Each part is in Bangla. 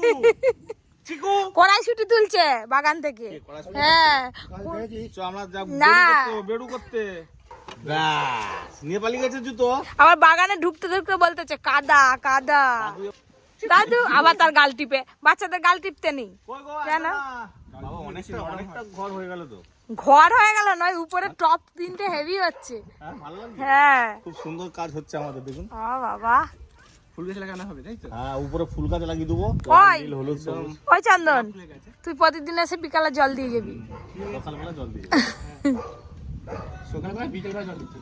কড়াইশুটি তুলছে বাগান থেকে? হ্যাঁ। চ আমরা যা না। বেড়ু করতে, বেড়ু করতে। ব্যাস নিয়ে পালিয়ে গেছে জুতো? আবার বাগানে ঢুকতে ঢুকতে বলতেছে কাদা কাদা। দাদু আবার তার গাল টিপে। বাচ্চাদের গাল টিপতে নেই। কেন? ঘর হয়ে গেল তো। ঘর হয়ে গেল নয় উপরে টপ তিনটে হেভি হচ্ছে। হ্যাঁ হ্যাঁ। খুব সুন্দর কাজ হচ্ছে আমাদের দেখুন। বাবা। ফুল গাছ লাগানো হবে তাই তো? হ্যাঁ উপরে ফুল গাছ লাগিয়ে দেবো। নীল হলুদ সবুজ। ওই চন্দন তুই প্রতিদিন এসে বিকালে জল দিয়ে যাবি। সকালবেলা জল দিয়ে সকালবেলা বিকেলবেলা জল দিচ্ছি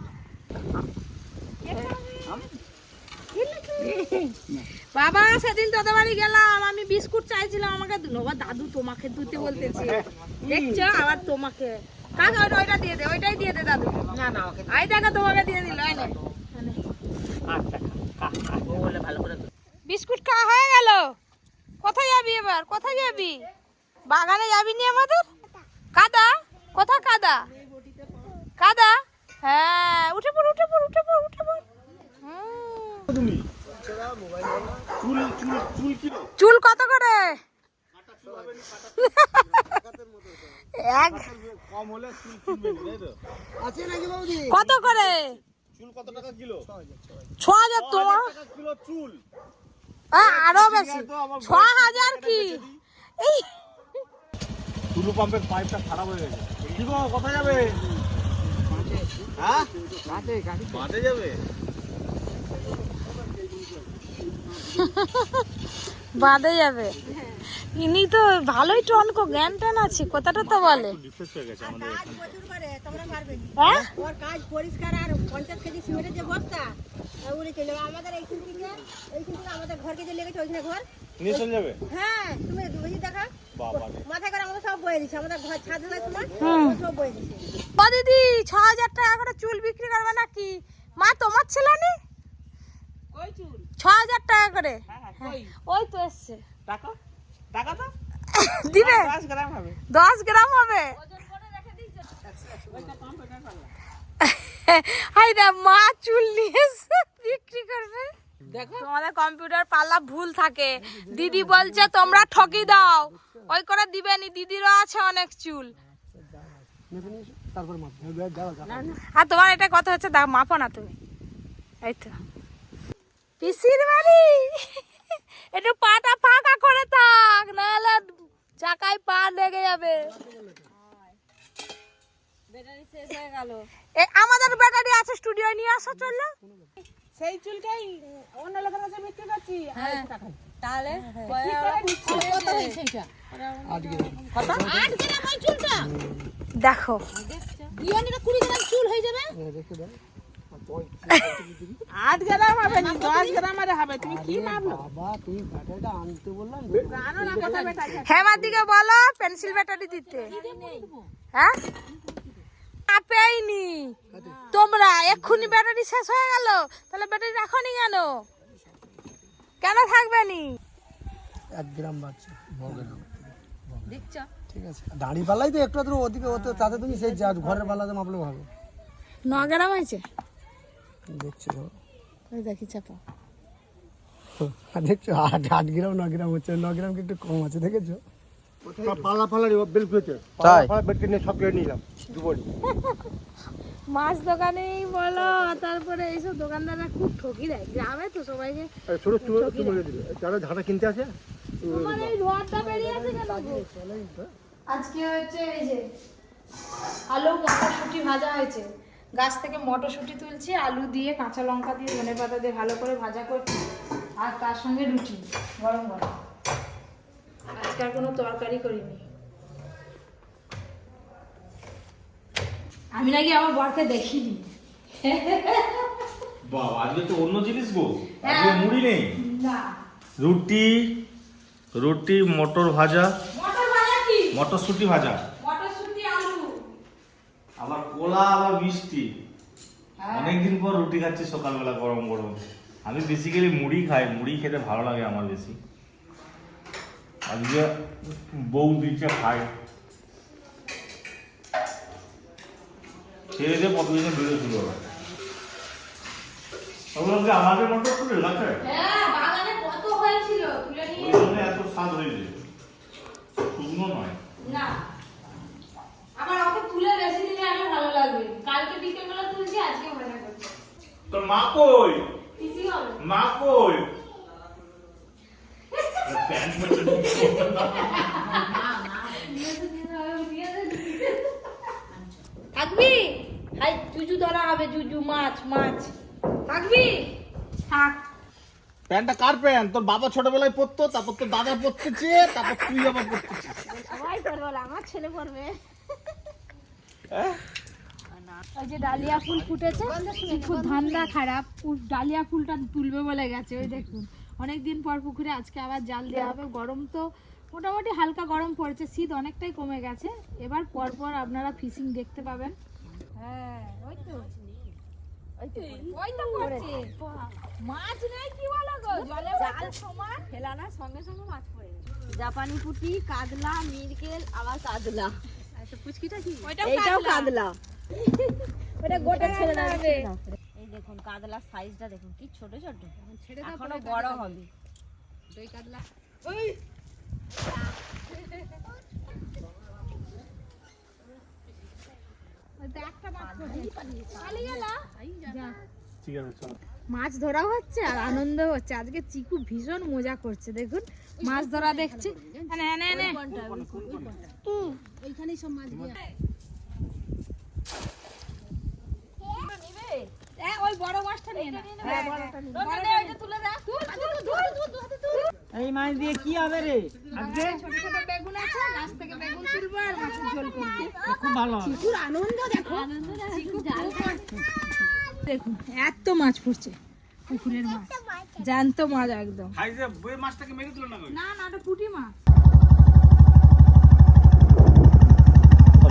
বাবা সেদিন তোদের বাড়ি গেলাম আমি বিস্কুট চাইছিলাম আমাকে দিলো আবার দাদু তোমাকে দিতে বলতেছে। দেখছ আবার তোমাকে। কাকা ওইটা দিয়ে দে ওইটাই দিয়ে দে দাদু। না না ওকে আই দেখা তোমাকে দিয়ে দিল এই নে। আচ্ছা ও বলে ভালো করে বিস্কুট খাওয়া হয়ে গেল? কোথায় যাবি এবার? কোথায় যাবি? বাগানে যাবি নি আমাদের? কাদা? কোথা কাদা? কাদা? হ্যাঁ উঠে পড় উঠে পড় উঠে পড় উঠে পড়। চুল চুল চুল কিলো চুল কত করে? কত করে? চুল কত টাকা কিলো? ছ হাজার তোমার কিলো চুল। আরও বেশি ছ হাজার কি? এই। টুলু পাম্পের পাইপটা খারাপ হয়ে গেছে। কি গো কোথায় যাবে? হ্যাঁ? বাঁধে যাবে? বাদে যাবে। ইনি তো ভালোই টনকো জ্ঞান ট্যান আছে কথাটা তো বলে। হয়ে গেছে আমাদের হ্যাঁ? ওর কাজ পরিষ্কার আর পঞ্চাশ কেজি সিমেন্টের যে বস্তা উড়ে চলে যাবে। আমাদের এইখান থেকে এইখান থেকে আমাদের ঘরকে যে লেগেছে ওইখানে ঘর। নিয়ে চলে যাবে? হ্যাঁ তুমি বুঝি দেখা মাথায় করে আমাদের সব বয়ে দিচ্ছে আমাদের ঘর ছাদ ঢালার সময় ও সব বয়ে দিচ্ছে ও দিদি ছ হাজার টাকা করে চুল বিক্রি করবে নাকি? মা তোমার ছেলে নি? ছ হাজার টাকা করে? হ্যাঁ ওই তো এসছে। টাকা? টাকা তো? দিবে? দশ গ্রাম হবে। দশ গ্রাম হবে? মা চুল নিয়ে বিক্রি করবে। তোমাদের কম্পিউটার পাল্লা ভুল থাকে। দিদি বলছে তোমরা ঠকি দাও। ওই করে দিবেনি দিদিরও আছে অনেক চুল। আর তোমার এটা কথা হচ্ছে মাপো না তুমি। এই তো। পিসির বাড়ি একটু পাটা ফাঁকা করে থাক নাহলে চাকায় পা লেগে যাবে এ, আমাদের ব্যাটারি আছে স্টুডিও নিয়ে আসো চলল সেই চুলটাই অন্য লোকের কাছে বিক্রি করছি হ্যাঁ। তাহলে দেখো। আট গ্রাম হবে না দশ গ্রাম আরে হবে তুমি কি মাপলো আনো না কথা বেটা হেমার দিকে বলো পেন্সিল ব্যাটারি দিতে। হ্যাঁ? পেইনি তোমরা এক্ষুনি ব্যাটারি শেষ হয়ে গেল তাহলে ব্যাটারি রাখনি কেন? কেন থাকবে নি? এক গ্রাম বাচ্চা। ঠিক আছে। দাঁড়ি পাল্লাই তো একটু আধটু ওদিকে ওতে তাতে তুমি সেই যা ঘরের পাল্লাতে মাপলেও হবে ন গ্রাম হয়েছে দেখছ তো। ওই দেখি চাপা। আর দেখছ আট আট গ্রাম ন গ্রাম হচ্ছে ন গ্রাম কি একটু কম আছে দেখেছ? পাল্লা ফাল্লা বেল ফেলছে তাই? পাল্লা বেলকে নিয়ে সব কেটে নিলাম দুবড়ি। মাছ দোকানেই বলো তারপরে এইসব দোকানদাররা খুব ঠকি দেয়। গ্রামে তো সবাইকে ছোট দিবে। যারা ঝাড়া কিনতে আছে তোমার এই রডটা বেরিয়ে আছে কেন? আজকে হচ্ছে এই যে আলু মটরশুঁটি ভাজা হয়েছে। গাছ থেকে মটরশুঁটি তুলছি আলু দিয়ে কাঁচা লঙ্কা দিয়ে ধনে পাতা দিয়ে ভালো করে ভাজা করছি আর তার সঙ্গে রুটি গরম গরম। আজকে আর কোনো তরকারি করিনি। আমি নাকি আমার বরকে দেখিনি। বাবা আজকে তো অন্য জিনিস গো। আজকে মুড়ি নেই। না। রুটি রুটি মটর ভাজা। মটরশুঁটি ভাজা। মটরশুঁটি আলু। আবার কোলা আবার মিষ্টি। অনেকদিন পর রুটি খাচ্ছি সকালবেলা গরম গরম। আমি বেসিক্যালি মুড়ি খাই মুড়ি খেতে ভালো লাগে আমার বেশি। আজকে বউ দিচ্ছে খাই ছেড়ে দিয়ে কত দিনে বেরোয় শুরু হবে আমাদের মটরশুঁটি গাছে হ্যাঁ বাগানে কত হয়েছিল তুলে নিয়ে এত স্বাদ হয়েছে। শুকনো নয়। না। আমার ওকে তুলে বেশি দিলে আরও ভালো লাগবে। কালকে বিকেলবেলা তুলছি আজকে ভাজা করছি। তোর মা কই? ইসি হবে। মা কই? থাকবি? হাই জুজু ধরা হবে জুজু মাছ মাছ। থাকবি? থাক। প্যান্টটা কার প্যান্ট? তোর বাবা ছোটবেলায় পরতো তারপর তোর দাদা পরতেছে তারপর তুই আবার পরতেছিস সবাই বলে, আমার ছেলে করবে ওই যে ডালিয়া ফুল ফুটেছে খুব ধান্দা খারাপ। ফুল- ডালিয়া ফুলটা তুলবে বলে গেছে ওই দেখুন। অনেক দিন পর পুকুরে আজকে আবার জাল দেওয়া হবে। গরম তো মোটামুটি হালকা গরম পড়েছে শীত অনেকটাই কমে গেছে। এবার পর পর আপনারা ফিশিং দেখতে পাবেন। হ্যাঁ ওই তো। মাছ নেই কি বলো গো? জলে জাল সমান। ফেলানা সঙ্গে সঙ্গে মাছ পড়ে জাপানি পুঁটি কাতলা মিরকেল আবার কাতলা। পুচকিটা কি? এইটাও কাতলা। ওটা গোটা ছেড়ে হবে। এই দেখুন কাতলার সাইজটা দেখুন কি ছোট ছোট। এখনও বড় হবে। ঠিক আছে চল মাছ ধরা হচ্ছে আর আনন্দ হচ্ছে আজকে চিকু ভীষণ মজা করছে দেখুন মাছ ধরা দেখছে নে, নে, নে। ওই বড় মাছটা নিয়ে না। হ্যাঁ, তুলে। এই মাছ দিয়ে কি হবে রে? আজকে? ছোট ছোট বেগুন আছে গাছ থেকে বেগুন তুলবো আর মাছের ঝোল করব। খুব ভালো চিকুর আনন্দ দেখো। চিকু জাল দেখুন এত মাছ পড়ছে পুকুরের মাছ। জ্যান্ত মাছ একদম। ভাই যে বই মাছটাকে মেরে দিল না না না ওটা পুঁটি মাছ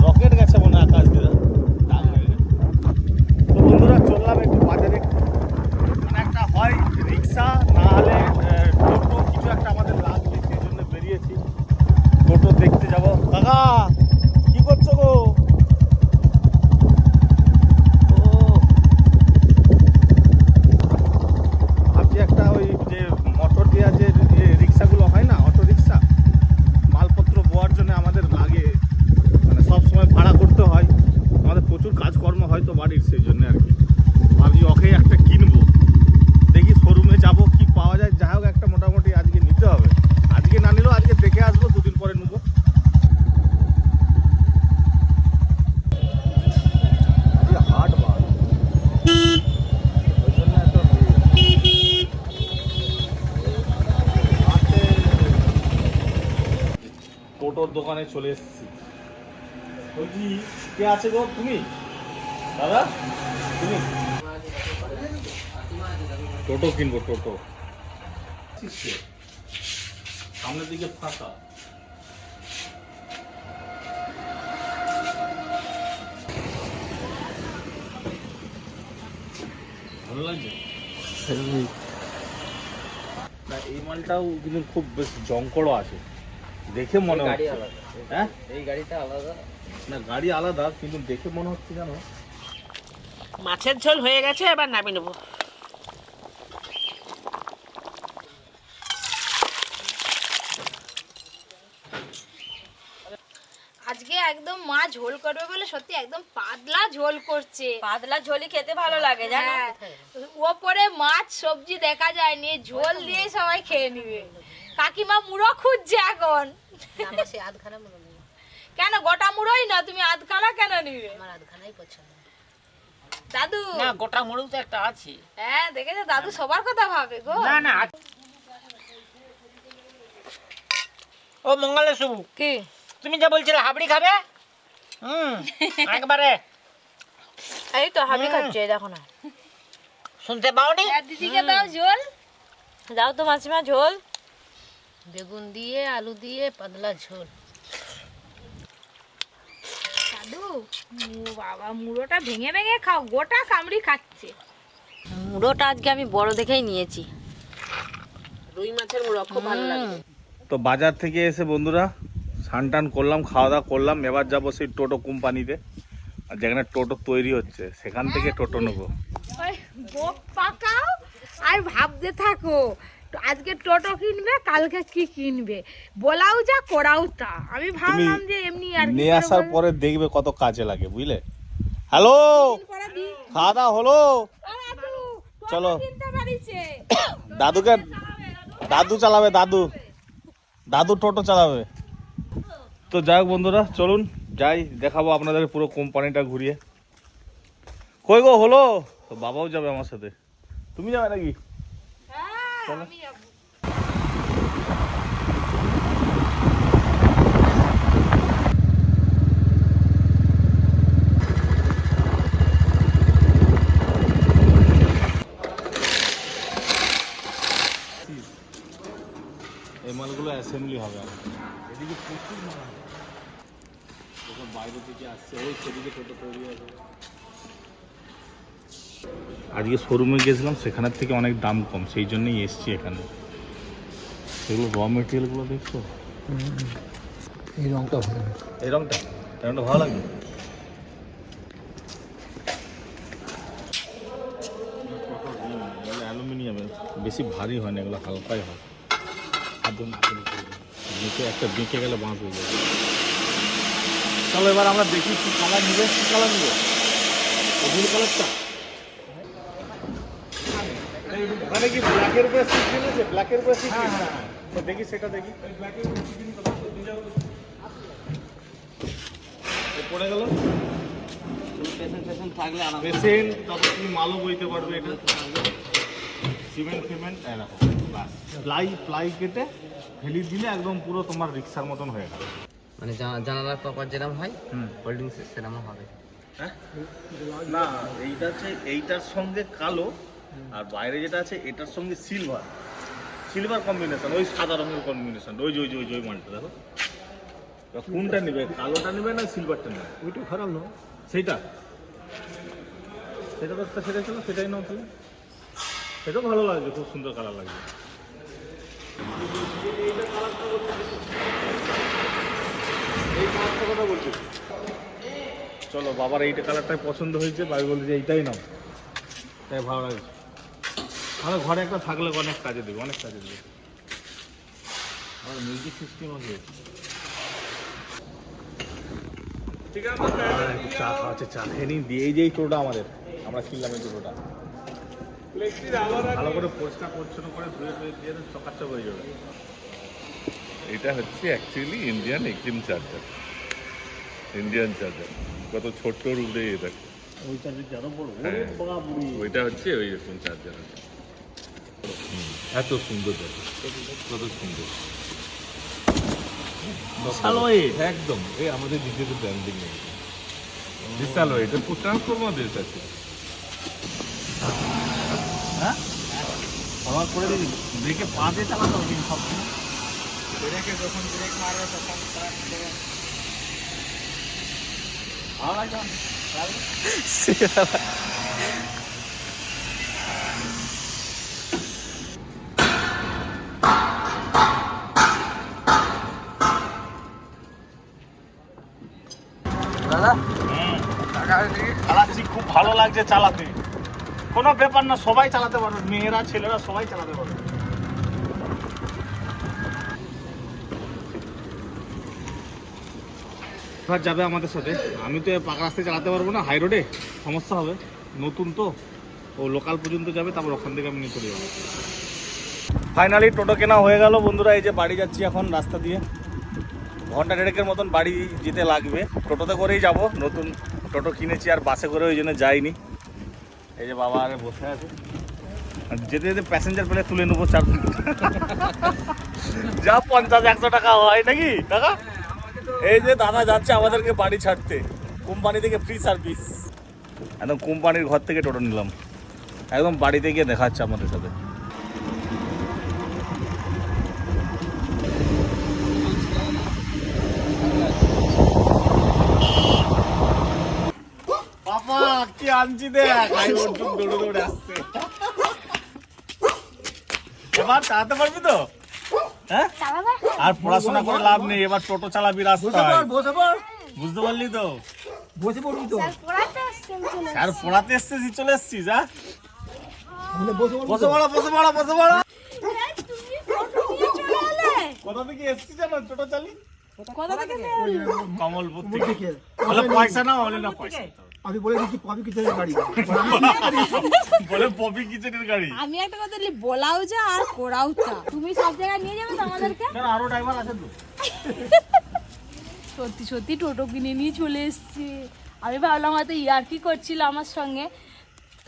রকেট গেছে মনে হয় আকাশ দিয়ে দাগ হয়ে গেছে। তো বন্ধুরা চললাম একটু বাজারে মানে একটা হয় রিক্সা না হলে আহ, টোটো কিছু একটা আমাদের লাগবে সেই জন্য বেরিয়েছি টোটো দেখতে যাব কাকা কি করছ গো ও ভাবছি একটা ওই যে মোটর দেওয়া যে যে রিক্সাগুলো হয় না অটো রিক্সা মালপত্র বোয়ার জন্য আমাদের লাগে মানে সব সময় ভাড়া করতে হয় আমাদের প্রচুর কাজকর্ম হয় তো বাড়ির সেই জন্য আর কি। ভাবছি ওকেই একটা কিনবো। দেখি শোরুমে যাব, কি পাওয়া যায়। যাই হোক, একটা মোটামুটি আজকে নিতে হবে। আজকে না নিলেও আজকে দেখে আসব, দুদিন পরে নেব। টোটোর দোকানে চলে এসেছি। বলছি, কে আছে গো? তুমি? দাদা? তুমি টোটো কিনবো টোটো। সামনের দিকে ফাঁকা। ভালো লাগছে? না এই মালটাও কিন্তু খুব বেশ জঙ্কড়ও আছে। দেখে মনে হচ্ছে। হ্যাঁ? এই গাড়িটা আলাদা। না গাড়ি আলাদা কিন্তু দেখে মনে হচ্ছে জানো মাছের ঝোল হয়ে গেছে এবার নামিয়ে নেব। আজকে একদম মা ঝোল করবে বলে সত্যি একদম পাতলা ঝোল করছে। পাতলা ঝোলি খেতে ভালো লাগে জানো? হ্যাঁ, ওপরে মাছ সবজি দেখা যায় নিয়ে ঝোল দিয়ে সবাই খেয়ে নিবে। কাকিমা মুড়ো খুঁজছে এখন। কেন গোটা মুড়োই না? তুমি আধখানা কেন নিবে? আমার আধখানাই পছন্দ। দাদু। না গোটা মুড়ু তো একটা আছে। হ্যাঁ দেখেছ? দাদু সবার কথা ভাবে গো। না না ও মঙ্গলে শুভু। কি? তুমি যা বলছিলে হাবড়ি খাবে? হুম একবারে। এই তো হাবি খাচ্ছে দেখো না। শুনতে পাওনি? দিদিকে দাও ঝোল। যাও তো মাসিমা ঝোল। বেগুন দিয়ে আলু দিয়ে পাতলা ঝোল দাদু ও বাবা মুড়োটা ভেঙে ভেঙে খাও গোটা কামড়ি খাচ্ছে। মুড়োটা আজকে আমি বড় দেখেই নিয়েছি। রুই মাছের মুড়ো খুব ভালো লাগে। তো বাজার থেকে এসে বন্ধুরা স্নান টান করলাম খাওয়া দাওয়া করলাম এবার যাব সেই টোটো কোম্পানিতে। আর যেখানে টোটো তৈরি হচ্ছে সেখান থেকে টোটো নেব। পাকাও আর ভাবতে থাকো আজকে টোটো কিনবে কালকে কি কিনবে? বলাও যা করাও তা। আমি ভাবলাম যে এমনি আর নিয়ে আসার পরে দেখবে কত কাজে লাগে বুঝলে? হ্যালো? খাওয়া দাওয়া হলো? চলো। দাদুকে দাদু চালাবে দাদু। দাদু টোটো চালাবে। তো যাই হোক বন্ধুরা চলুন যাই দেখাবো আপনাদের পুরো কোম্পানিটা ঘুরিয়ে। কই গো হলো? তো বাবাও যাবে আমার সাথে। তুমি যাবে নাকি? আমি যাব। এই মালগুলো অ্যাসেম্বলি হবে আর কি। এদিকে প্রচুর মাল আছে। বাইরে থেকে আসছে ওই সেদিকে টোটো তৈরি আছে আজকে শোরুমে গেছিলাম সেখানের থেকে অনেক দাম কম সেই জন্যই এসছি এখানে। সেগুলো র মেটেরিয়ালগুলো দেখছ? এই রংটা ভালো এই এই রংটা ভালো লাগবে? অ্যালুমিনিয়ামের বেশি ভারী হয় না এগুলো হালকাই হয়। বেঁকে একটা বেঁকে গেলে বাঁশ হয়ে যাবে। চলো এবার আমরা দেখি কি কালার নিবে কি কালার নিবে? কালারটা ওখানে কি ব্ল্যাকের উপরে সিক্রিন আছে ব্ল্যাকের উপরে সিক্রিন হ্যাঁ তো দেখি সেটা দেখি। এ পড়ে গেল। পেশেন্ট তারপর তুমি মালও বইতে পারবে এটা। সিমেন্ট ফিমেন্ট এরকম বাস প্লাই প্লাই কেটে ফেলি দিলে একদম পুরো তোমার রিক্সার মতন হয়ে গেল। মানে জানালার কপার যেরকম হয় হুম। হোল্ডিং সেরকম হবে। হ্যাঁ? না এইটা হচ্ছে এইটার সঙ্গে কালো আর বাইরে যেটা আছে এটার সঙ্গে সিলভার সিলভার কম্বিনেশন ওই সাদা রঙের কম্বিনেশন ওই যে ওই যে ওই যে ওই মালটা দেখো। কোনটা নেবে? কালোটা নেবে না সিলভারটা নেবে? ওইটা খারাপ না সেইটা? সেটা তো সেটা ছিল সেটাই নাও তাহলে। সেটাও ভালো লাগবে খুব সুন্দর কালার লাগবে। এই কথা বলছি। চলো বাবার এইটা কালারটাই পছন্দ হয়েছে ভাই বলছে যে এইটাই নাও। তাই ভালো লাগছে। আমার ঘরে একটা থাকলে অনেক কাজে দেবে অনেক কাজে দেবে। আমার মিউজিক সিস্টেম আছে ঠিক আছে একটু চা খাওয়াচ্ছে চা খেয়ে নিন দিয়ে এই যে টোটোটা আমাদের। আমরা কিনলাম এই টোটোটা ভালো করে পরিষ্কার পরিচ্ছন্ন করে ধুয়ে ধুয়ে দিয়ে চকাচক হয়ে যাবে। এটা হচ্ছে অ্যাকচুয়ালি ইন্ডিয়ান এক্সিম চার্জার ইন্ডিয়ান চার্জার কত ছোট্ট রুটে এটা। যে আরও বড়। হ্যাঁ। ওইটা হচ্ছে ওই রকম চার্জার এত সুন্দর দেখো কত সুন্দর। একদম এই আমাদের নিজেদের ব্র্যান্ডিং বিশাল এটা ট্রান্সফর্মার দেশ আছে। হ্যাঁ? আমার করে দিবি ব্রেকে পা দিয়ে চালাতে হবে কিন্তু সব। সময়। ভালো লাগছে চালাচ্ছি, খুব ভালো লাগছে চালাতে। কোনো ব্যাপার না, সবাই চালাতে পারবে। মেয়েরা, ছেলেরা সবাই চালাতে পারবে। এবার যাবে আমাদের সাথে। আমি তো পাকা রাস্তায় চালাতে পারব না হাই রোডে সমস্যা হবে। নতুন তো। ও লোকাল পর্যন্ত যাবে, তারপর ওখান থেকে আমি নিয়ে চলে যাব। ফাইনালি টোটো কেনা হয়ে গেল বন্ধুরা, এই যে বাড়ি যাচ্ছি এখন রাস্তা দিয়ে। ঘণ্টা দেড়েকের মতন বাড়ি যেতে লাগবে। টোটোতে করেই যাব, নতুন টোটো কিনেছি আর বাসে করে ওই জন্য যাইনি। এই যে বাবা আগে বসে আছে। যেতে যেতে প্যাসেঞ্জার পেলে তুলে নেব চার যা পঞ্চাশ, একশো টাকা হয় নাকি? টাকা? এই যে দাদা যাচ্ছে আমাদেরকে বাড়ি ছাড়তে। কোম্পানি থেকে ফ্রি সার্ভিস একদম কোম্পানির ঘর থেকে টোটো নিলাম। একদম বাড়িতে গিয়ে দেখাচ্ছে আমাদের সাথে বাবা কি আনছি দেখ অর্জুন দৌড়ে দৌড়ে আসছে। এবার চালাতে পারবি তো? হ্যাঁ? আর পড়াশোনা করে লাভ নেই এবার টোটো চালাবি রাস্তায়। বুঝতে পারলি তো? বসে পড়বি তো? আর পড়াতে এসছিস চলে এসছিস হ্যাঁ? বসে পড় বসে পড়ো বসে পড়ো। কোথা থেকে এসছি জানো টোটো চালি কমলপুর থেকে। পয়সা নাও বলে না পয়সা। আমি বলে দিচ্ছি পপি কিচেনের গাড়ি। বলে পপি কিচেনের গাড়ি। আমি একটা কথা বলি বলাও যা আর করাও তা। তুমি সব জায়গায় নিয়ে যাবে তো আমাদেরকে? আরও ড্রাইভার আছে তো। সত্যি সত্যি টোটো কিনে নিয়ে চলে এসেছি। আমি ভাবলাম হয়তো ইয়ার্কি করছিল আমার সঙ্গে।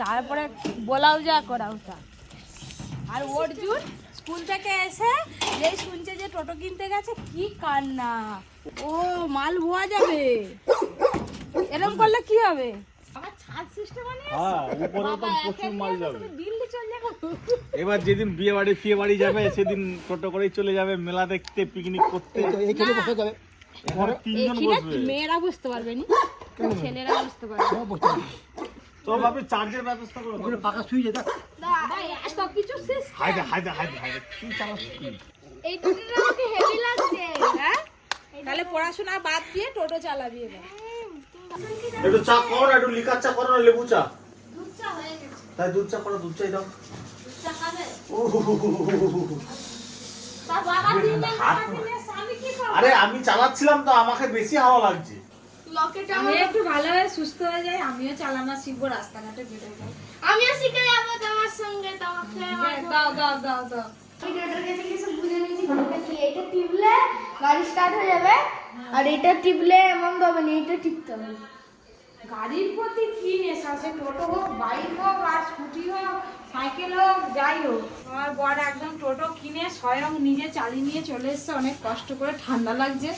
তারপরে বলাও যা করাও তা। আর অর্জুন স্কুল থেকে এসে যেই শুনছে যে টোটো কিনতে গেছে। কি কান্না। ও মাল ভোয়া যাবে। এরকম করলে কি হবে? সিস্টেম হ্যাঁ উপরে তো প্রচুর মাল যাবে। দিল্লি চলে যাব। এবার যেদিন বিয়ে বাড়ি ফিয়ে বাড়ি যাবে সেদিন টোটো করেই চলে যাবে মেলা দেখতে পিকনিক করতে। এইখানে বসে যাবে। এখানে তিনজন বসবে। মেয়েরা বুঝতে পারবে নি। ছেলেরা বুঝতে পারবে। তো ভাবি চার্জের ব্যবস্থা করো। ওখানে পাকা সুইচ এটা সব কিছু শেষ হাইদে হাইদে হাইদে হাইদে কি চালাচ্ছ এই টোটোটা আমাকে হেভি লাগছে। হ্যাঁ? তাহলে পড়াশোনা বাদ দিয়ে টোটো চালাবি এবার। একটু চা করো না একটু লিকার চা করো না লেবু চা। দুধ চা হয়ে গেছে। তাই দুধ চা করো দুধ চাই দাও। আরে আমি চালাচ্ছিলাম তো আমাকে বেশি হাওয়া লাগছে। আমি একটু ভালো হয়ে সুস্থ হয়ে যাই আমিও চালানো শিখব রাস্তাঘাটে বেরোবো। আমিও শিখে যাব তোমার সঙ্গে তোমাকে দাও দাও দাও দাও। কিছু বুঝে নিয়েছি এটা টিপলে গাড়ি স্টার্ট হয়ে যাবে। আর এটা টিপলে এমন হবে না এটা টিপতে হবে। গাড়ির প্রতি কি নেশা? সে টোটো হোক বাইক হোক আর স্কুটি হোক সাইকেল হোক যাই হোক আমার বর একদম টোটো কিনে স্বয়ং নিজে চালিয়ে নিয়ে চলে এসছে। অনেক কষ্ট করে ঠান্ডা লাগছে।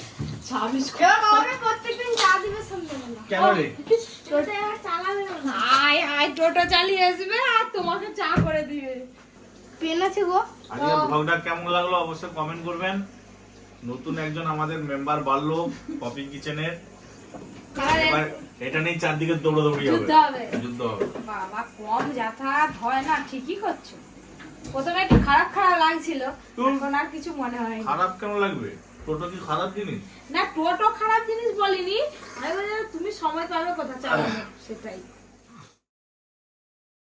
ছাব্বিশ এবার প্রত্যেকদিন চা দিবে কেন রে? টোটো চালাবে আয় আয় টোটো চালিয়ে আসবে আর তোমাকে চা করে দিবে। পেন আছে গো। আজকে কেমন লাগল অবশ্যই কমেন্ট করবেন। নতুন একজন আমাদের মেম্বার বাড়লো পপি কিচেনের এবার এটা নেই চারদিকে দৌড়াদৌড়ি হবে। যুদ্ধ হবে। যুদ্ধ হবে। বাবা কম যাতায়াত হয় না ঠিকই করছ। প্রথমে একটু খারাপ খারাপ লাগছিল এখন আর কিছু মনে হয় খারাপ কেন লাগবে? টোটো কি খারাপ জিনিস? না টোটো খারাপ জিনিস বলিনি। আমি বলি তুমি সময় পাবে কোথা চালাবে সেটাই।